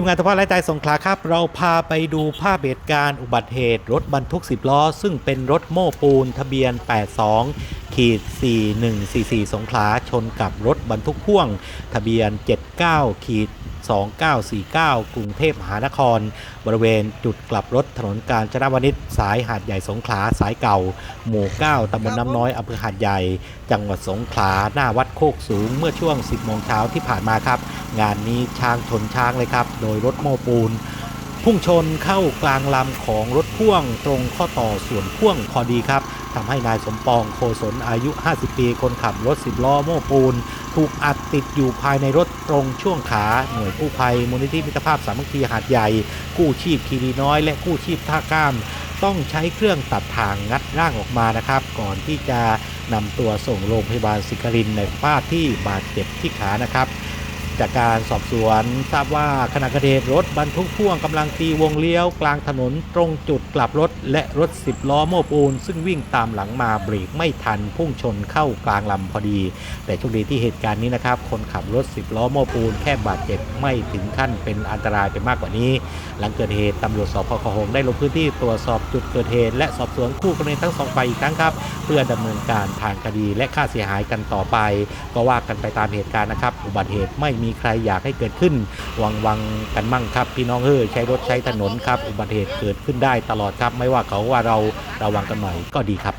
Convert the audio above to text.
ทีมงานทพไร้ใจสงขลาครับ เราพาไปดูภาพเหตุการณ์อุบัติเหตุ รถบรรทุก 10 ล้อ ซึ่งเป็นรถโม้ปูนทะเบียน 82 ขีด 4144 สงขลาชนกับรถบรรทุกพ่วง ทะเบียน 79 ขีด 2949 กรุงเทพมหานคร บริเวณจุดกลับรถถนนการจนวนิชสายหาดใหญ่สงขลาสายเก่า หมู่ 9ตำบลน้ำน้อยอำเภอหาดใหญ่ จังหวัดสงขลาหน้าวัดโคกสูงเมื่อช่วง 10โมงเช้าที่ผ่านมาครับ งานนี้ช้างชนช้างเลยครับ โดยรถโม้ปูน พุ่งชนเข้ากลางลำของรถพ่วงตรงข้อต่อส่วนพ่วงพอดีครับทำให้นายสมปองโคศลอายุ 50 ปี คนขับรถ10ล้อโม้ปูน ถูกอัดติดอยู่ภายในรถตรงช่วงขาหน่วยกู้ภัยมูลนิธิมิตรภาพสามัคคีหาดใหญ่ กู้ชีพคีรีน้อย และกู้ชีพท่าก้ามต้องใช้เครื่องตัดทางงัดร่างออกมานะครับ ก่อนที่จะนำตัวส่งโรงพยาบาลสิกรินในภาพที่บาดเจ็บที่ขานะครับ จากการสอบสวนทราบว่าขณะเกิดเหตุรถบรรทุกพ่วงกำลังตีวงเลี้ยวกลางถนนตรงจุดกลับรถ และรถ10ล้อโม้ปูน ซึ่งวิ่งตามหลังมาเบรกไม่ทันพุ่งชนเข้ากลางลำพอดี แต่โชคดีที่เหตุการณ์นี้นะครับ คนขับรถ10ล้อโม้ปูนแค่บาดเจ็บไม่ถึงขั้นเป็นอันตรายไปมากกว่านี้ หลังเกิดเหตุตำรวจสพคหงได้ลงพื้นที่ตรวจสอบจุดเกิดเหตุและสอบสวนคู่กรณีทั้งสองฝ่ายอีกครั้งครับ เพื่อดำเนินการทางคดีและค่าเสียหายกันต่อไป ก็ว่ากันไปตามเหตุการณ์นะครับ อุบัติเหตุไม่มีีใครอยากให้เกิดขึ้นวังวังกันมั่งครับ พี่น้องเฮ้ยใช้รถใช้ถนนครับ อุบัติเหตุเกิดขึ้นได้ตลอดครับ ไม่ว่าเขาว่าเราระวังกันหน่อยก็ดีครับ